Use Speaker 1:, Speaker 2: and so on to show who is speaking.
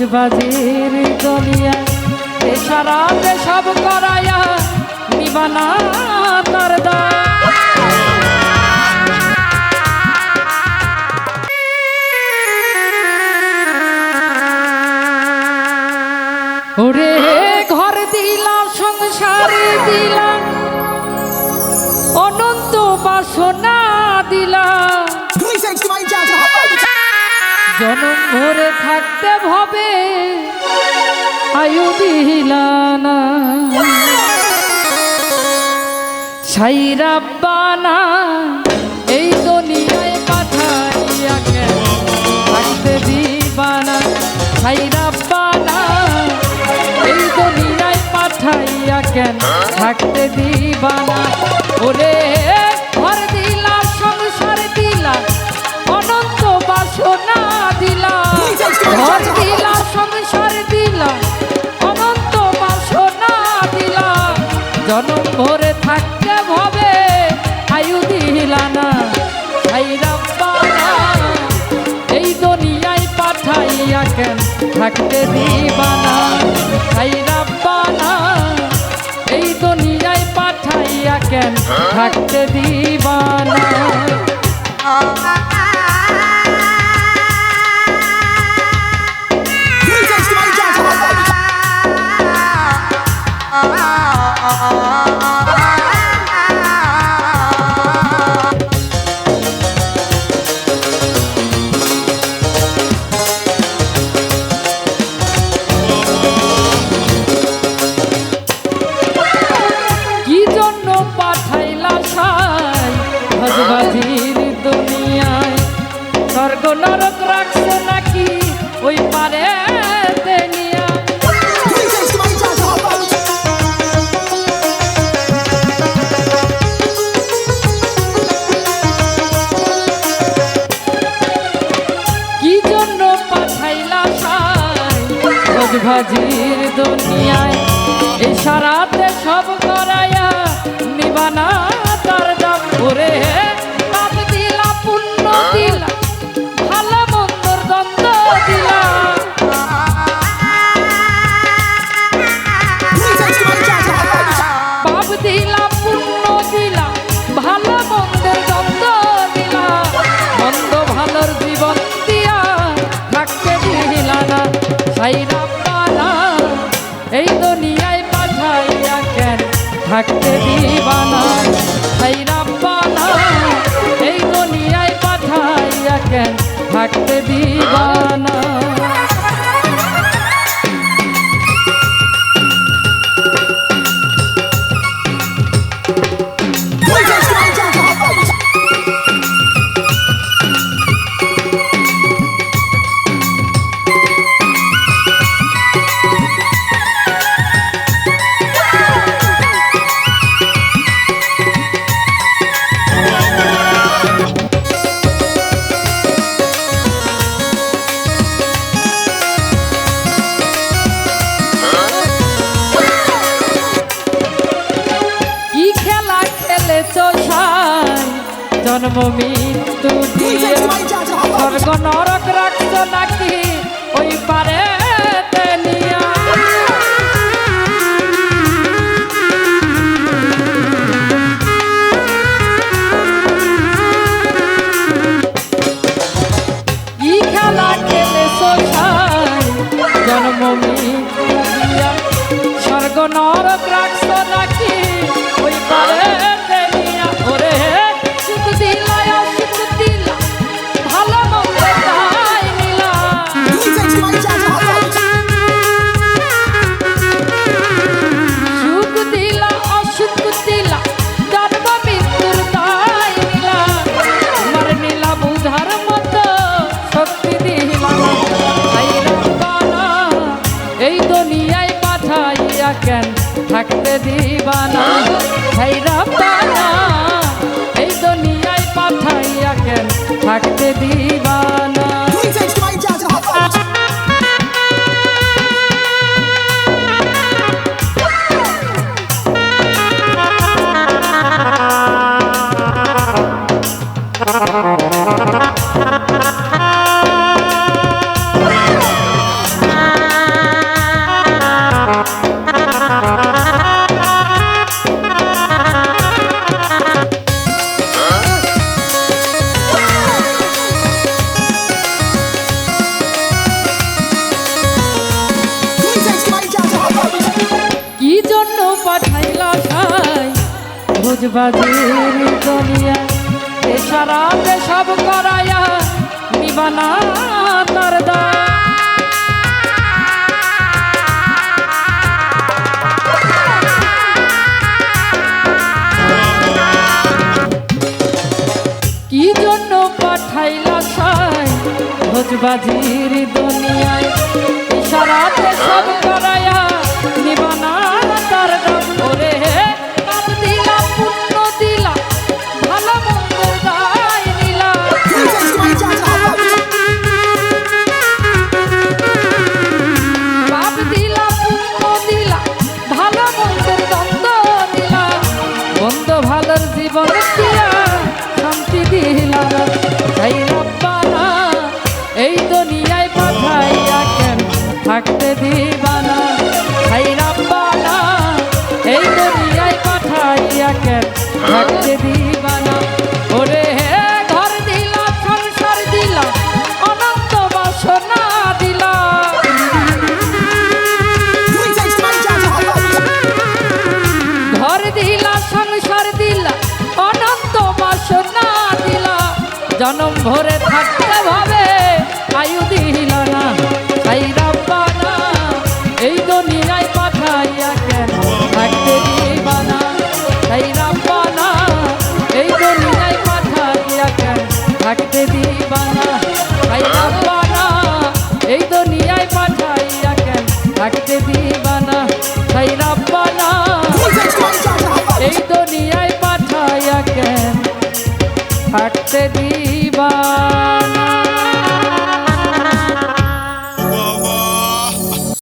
Speaker 1: সজবাজির দুনিয়া এছাড়া সব করায়া নিবানা তার দা। ওরে ঘর দিলাম সংসার দিলাম অনন্ত বাসনা দিলাম
Speaker 2: 360 my jazz hot
Speaker 1: জনম ভরে থাকতে ভবে আয়ু দিলানা সাইরাব্বানা এই দুনিয়ায় পাঠাইয়া কেন থাকতে দিবানা সাইরাব্বানা এই দুনিয়ায় পাঠাইয়া কেন থাকতে দিবানা ওরে, ঘর দিলা, সংসার দিলা, অনন্ত বাসনা। জনম ভরে থাকতে ভবে আয়ু দিলা না সাইরাব্বানা এই দুনিয়ায় পাঠাইয়া কেন থাকতে দিবানা এই দুনিয়ায় পাঠাইয়া কেন থাকতে দিবানা? ভজবাজির দুনিয়ায় এই সারাতে সব করায়া নিবানা। থাকতে দিবানা সাইরা পালা এই দুনিয়ায় পাঠাইয়া কেন? থাকতে দিবানা। জন্ম মৃত্যু দিয়ে স্বর্গ কেন থাকতে দিবানা। হাই রব্বানা এই দুনিয়ায় পাঠাইয়া কেন থাকতে দিবানা।
Speaker 2: takes my
Speaker 1: বুঝবাজির দুনিয়া এছাড়া সব করায়া নিবানা তার দা। কি জন্য পাঠাইলা সাই ভোজবাজির দুনিয়ায় ইশারাতে সব করায়া নিবানা তার নাম ওরে ভালোর জীবন দিয়া শান্তি দিলাম। তাই রব্বানা, এই দুনিয়ায় পাঠাইয়া কেন থাকতে দিবানা? তাই রব্বানা, এই দুনিয়ায় পাঠাইয়া কেন জনম ভরে থাকতে ভাবে আয়ু দিল না, তাই রাব্বানা, এই দুনিয়ায় পাঠাইয়া কেন থাকতে দিবা না? তাই রাব্বানা, এই দুনিয়ায় পাঠাইয়া কেন থাকতে দিবা না? তাই রাব্বানা, এই দুনিয়ায় পাঠাইয়া কেন থাকতে দিবা না? তাই রাব্বানা, এই দুনিয়ায় পাঠাইয়া কেন থাকতে দিবা